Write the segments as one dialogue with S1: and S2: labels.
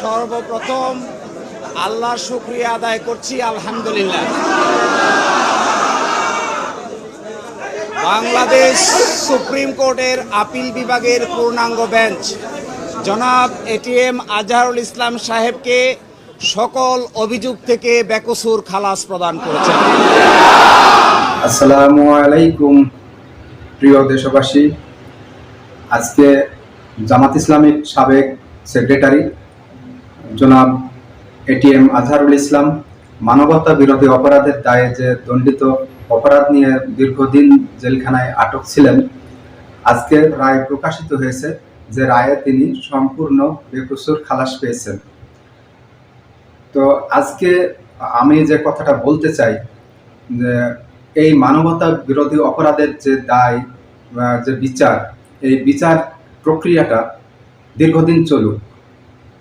S1: সর্বপ্রথম আল্লাহ শুক্রিয়া আদায় করছি, আলহামদুলিল্লাহ। বাংলাদেশ সুপ্রিম কোর্টের আপিল বিভাগের পূর্ণাঙ্গ বেঞ্চ। জনাব এটিএম আজহারুল ইসলাম সাহেবকে সকল অভিযোগ থেকে বেকসুর খালাস প্রদান করেছেন।
S2: আসসালামু আলাইকুম, প্রিয় দেশবাসী। আজকে জামাত ইসলামিক সাবেক সেক্রেটারি জনাব এটিএম আজহারুল ইসলাম, মানবতা বিরোধী অপরাধের দায়ে যে দণ্ডিত অপরাধ নিয়ে দীর্ঘদিন জেলখানায় আটক ছিলেন, আজকে রায় প্রকাশিত হয়েছে যে রায়ে তিনি সম্পূর্ণ বেকসুর খালাস পেয়েছেন। তো আজকে আমি যে কথাটা বলতে চাই, যে এই মানবতা বিরোধী অপরাধের যে দায় যে বিচার, এই বিচার প্রক্রিয়াটা দীর্ঘদিন চলুক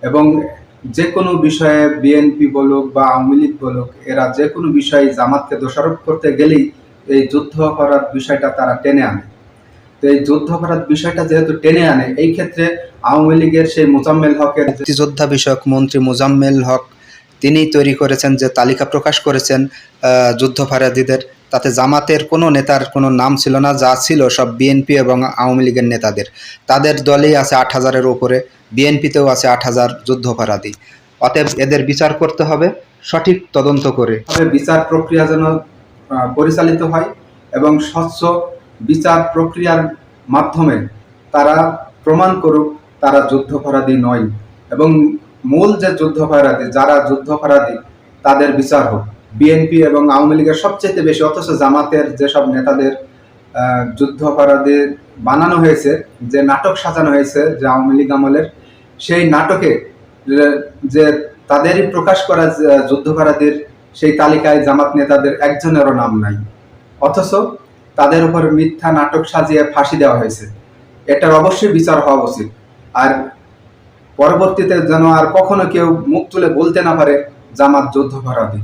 S2: এবং যে কোনো বিষয়ে বিএনপি বলুক বা আওয়ামী লীগ বলুক, এরা যে কোনো বিষয়ে জামাতকে দোষারোপ করতে গেলেই এই যুদ্ধ অপরাধ বিষয়টা তারা টেনে আনে। তো এই যুদ্ধ অপরাধ বিষয়টা যেহেতু টেনে আনে, এই ক্ষেত্রে আওয়ামী লীগের সেই মোজাম্মেল হকের
S3: মুক্তিযোদ্ধা বিষয়ক মন্ত্রী মোজাম্মেল হক তিনি তৈরি করেছেন যে তালিকা প্রকাশ করেছেন যুদ্ধপরাধীদের তাতে জামাতের কোনো নেতার কোনো নাম ছিল না, যা ছিল সব বিএনপি এবং আওয়ামী লীগের নেতাদের। তাদের দলেই আছে আট হাজারের ওপরে বিএনপিতেও আছে আট হাজার যুদ্ধপরাধী। অতএব এদের বিচার করতে হবে, সঠিক তদন্ত করে।
S2: বিচার প্রক্রিয়া যেন পরিচালিত হয় এবং স্বচ্ছ বিচার প্রক্রিয়ার মাধ্যমে তারা প্রমাণ করুক তারা যুদ্ধাপরাধী নয় এবং মূল যে যুদ্ধাপরাধী, যারা যুদ্ধাপরাধী, তাদের বিচার হোক। বিএনপি এবং আওয়ামী লীগের সবচেয়ে বেশি, অথচ জামাতের যেসব নেতাদের আহ, যুদ্ধাপরাধী বানানো হয়েছে যে নাটক সাজানো হয়েছে যে আওয়ামী লীগ আমলের সেই নাটকে যে- তাদেরই প্রকাশ করা যুদ্ধপরাধীর সেই তালিকায় জামাত নেতাদের একজনেরও নাম নাই। অথচ তাদের উপর মিথ্যা নাটক সাজিয়ে ফাঁসি দেওয়া হয়েছে। এটার অবশ্যই বিচার হওয়া উচিত। আর পরবর্তীতে যেন আর কখনো কেউ মুখ তুলে বলতে না পারে জামাত যুদ্ধপরাধী।